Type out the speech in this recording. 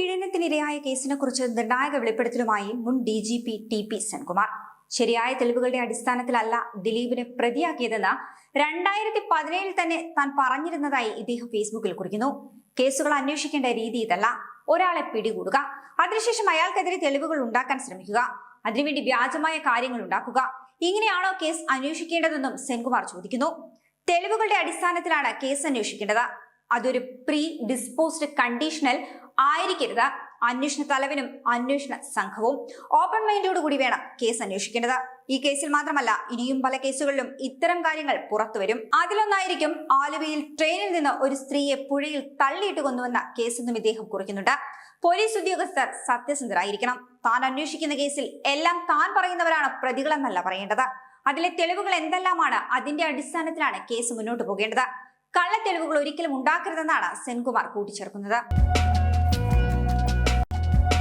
പീഡനത്തിനിരയായ കേസിനെ കുറിച്ച് നിർണായക വെളിപ്പെടുത്തലുമായി മുൻ D G P T P Senkumar. ശരിയായ തെളിവുകളുടെ അടിസ്ഥാനത്തിലല്ല ദിലീപിനെ പ്രതിയാക്കിയതെന്ന് രണ്ടായിരത്തി പതിനേഴിൽ തന്നെ താൻ പറഞ്ഞിരുന്നതായി ഇദ്ദേഹം ഫേസ്ബുക്കിൽ കുറിക്കുന്നു. കേസുകൾ അന്വേഷിക്കേണ്ട രീതി ഇതല്ല. ഒരാളെ പിടികൂടുക. അതിനുശേഷം അയാൾക്കെതിരെ തെളിവുകൾ ഉണ്ടാക്കാൻ ശ്രമിക്കുക. അതിനുവേണ്ടി വ്യാജമായ കാര്യങ്ങൾ ഉണ്ടാക്കുക. ഇങ്ങനെയാണോ കേസ് അന്വേഷിക്കേണ്ടതെന്നും സെൻകുമാർ ചോദിക്കുന്നു. തെളിവുകളുടെ അടിസ്ഥാനത്തിലാണ് കേസ് അന്വേഷിക്കേണ്ടത്. അതൊരു പ്രീ ഡിസ്പോസ്ഡ് കണ്ടീഷണൽ ആയിരിക്കരുത്. അന്വേഷണ തലവനും അന്വേഷണ സംഘവും ഓപ്പൺ മൈൻഡോട് കൂടി വേണം കേസ് അന്വേഷിക്കേണ്ടത്. ഈ കേസിൽ മാത്രമല്ല ഇനിയും പല കേസുകളിലും ഇത്തരം കാര്യങ്ങൾ പുറത്തുവരും. അതിലൊന്നായിരിക്കും ആലുവയിൽ ട്രെയിനിൽ നിന്ന് ഒരു സ്ത്രീയെ പുഴയിൽ തള്ളിയിട്ട് കൊന്നുവെന്ന കേസെന്നും ഇദ്ദേഹം കുറിക്കുന്നുണ്ട്. പോലീസ് ഉദ്യോഗസ്ഥർ സത്യസന്ധരായിരിക്കണം. താൻ അന്വേഷിക്കുന്ന കേസിൽ എല്ലാം താൻ പറയുന്നവരാണ് പ്രതികളെന്നല്ല പറയേണ്ടത്. അതിലെ തെളിവുകൾ എന്തെല്ലാമാണ്? അതിന്റെ അടിസ്ഥാനത്തിലാണ് കേസ് മുന്നോട്ട് പോകേണ്ടത്. കള്ളത്തെളിവുകൾ ഒരിക്കലും ഉണ്ടാക്കരുതെന്നാണ് സെൻകുമാർ കൂട്ടിച്ചേർക്കുന്നത്.